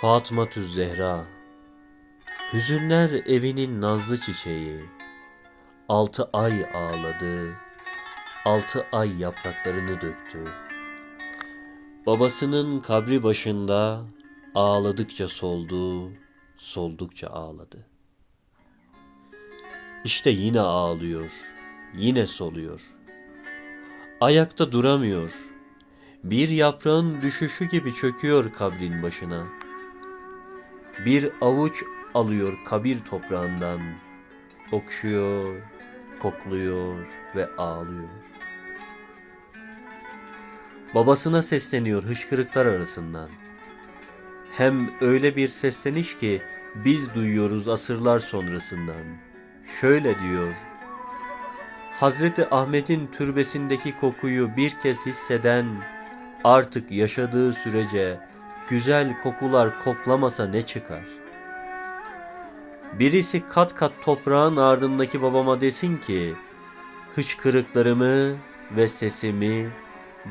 Fatıma Zehra. Hüzünler evinin nazlı çiçeği. Altı ay ağladı. Altı ay yapraklarını döktü. Babasının kabri başında Ağladıkça soldu Soldukça ağladı. İşte yine ağlıyor Yine soluyor. Ayakta duramıyor. Bir yaprağın düşüşü gibi çöküyor kabrin başına. Bir avuç alıyor kabir toprağından. Okşuyor, kokluyor ve ağlıyor. Babasına sesleniyor hışkırıklar arasından. Hem öyle bir sesleniş ki biz duyuyoruz asırlar sonrasından. Şöyle diyor. Hazreti Ahmet'in türbesindeki kokuyu bir kez hisseden artık yaşadığı sürece güzel kokular koklamasa ne çıkar? Birisi kat kat toprağın ardındaki babama desin ki, hıçkırıklarımı ve sesimi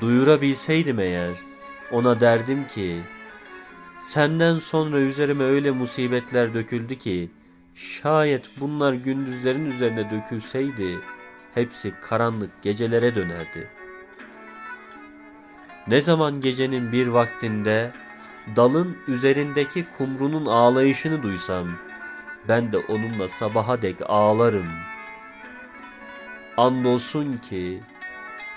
duyurabilseydim eğer, ona derdim ki, senden sonra üzerime öyle musibetler döküldü ki, şayet bunlar gündüzlerin üzerine dökülseydi, hepsi karanlık gecelere dönerdi.'' Ne zaman gecenin bir vaktinde dalın üzerindeki kumrunun ağlayışını duysam, ben de onunla sabaha dek ağlarım. Andolsun ki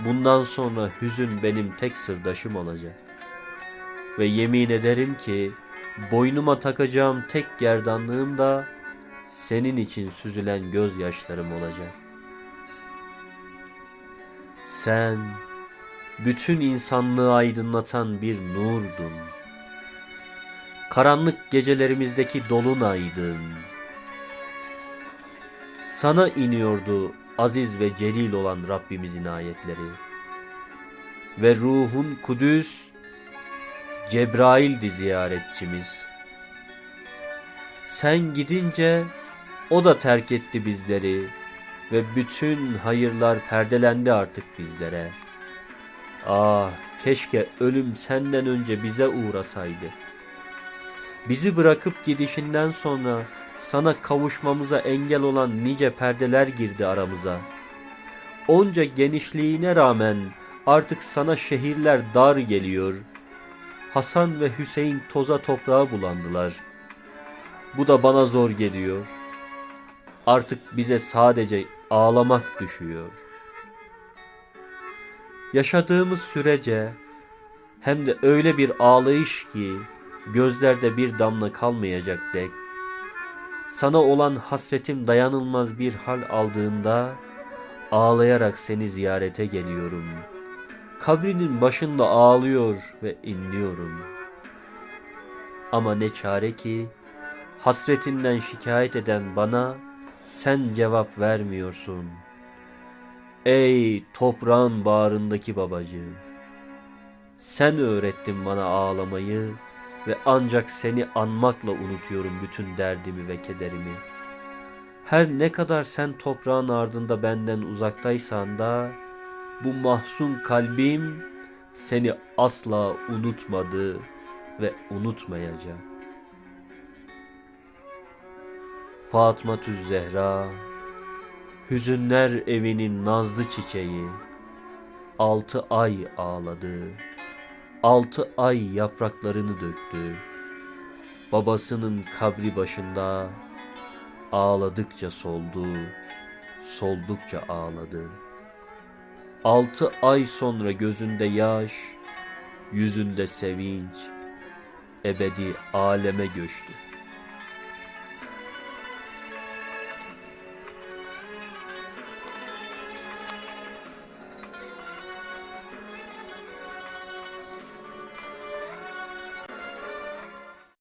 bundan sonra hüzün benim tek sırdaşım olacak. Ve yemin ederim ki boynuma takacağım tek gerdanlığım da senin için süzülen gözyaşlarım olacak. Sen bütün insanlığı aydınlatan bir nurdun. Karanlık gecelerimizdeki dolunaydın. Sana iniyordu aziz ve celil olan Rabbimizin ayetleri. Ve ruhun Kudüs, Cebrail'di ziyaretçimiz. Sen gidince o da terk etti bizleri ve bütün hayırlar perdelendi artık bizlere.'' Ah keşke ölüm senden önce bize uğrasaydı. Bizi bırakıp gidişinden sonra sana kavuşmamıza engel olan nice perdeler girdi aramıza. Onca genişliğine rağmen artık sana şehirler dar geliyor. Hasan ve Hüseyin toza toprağa bulandılar. Bu da bana zor geliyor. Artık bize sadece ağlamak düşüyor.'' Yaşadığımız sürece hem de öyle bir ağlayış ki gözlerde bir damla kalmayacak dek. Sana olan hasretim dayanılmaz bir hal aldığında ağlayarak seni ziyarete geliyorum. Kabrinin başında ağlıyor ve inliyorum. Ama ne çare ki hasretinden şikayet eden bana sen cevap vermiyorsun.'' Ey toprağın bağrındaki babacığım. Sen öğrettin bana ağlamayı ve ancak seni anmakla unutuyorum bütün derdimi ve kederimi. Her ne kadar sen toprağın ardında benden uzaktaysan da bu mahzun kalbim seni asla unutmadı ve unutmayacak. Fatma Zehra Hüzünler evinin nazlı çiçeği Altı ay ağladı Altı ay yapraklarını döktü. Babasının kabri başında Ağladıkça soldu Soldukça ağladı. Altı ay sonra gözünde yaş Yüzünde sevinç Ebedi aleme göçtü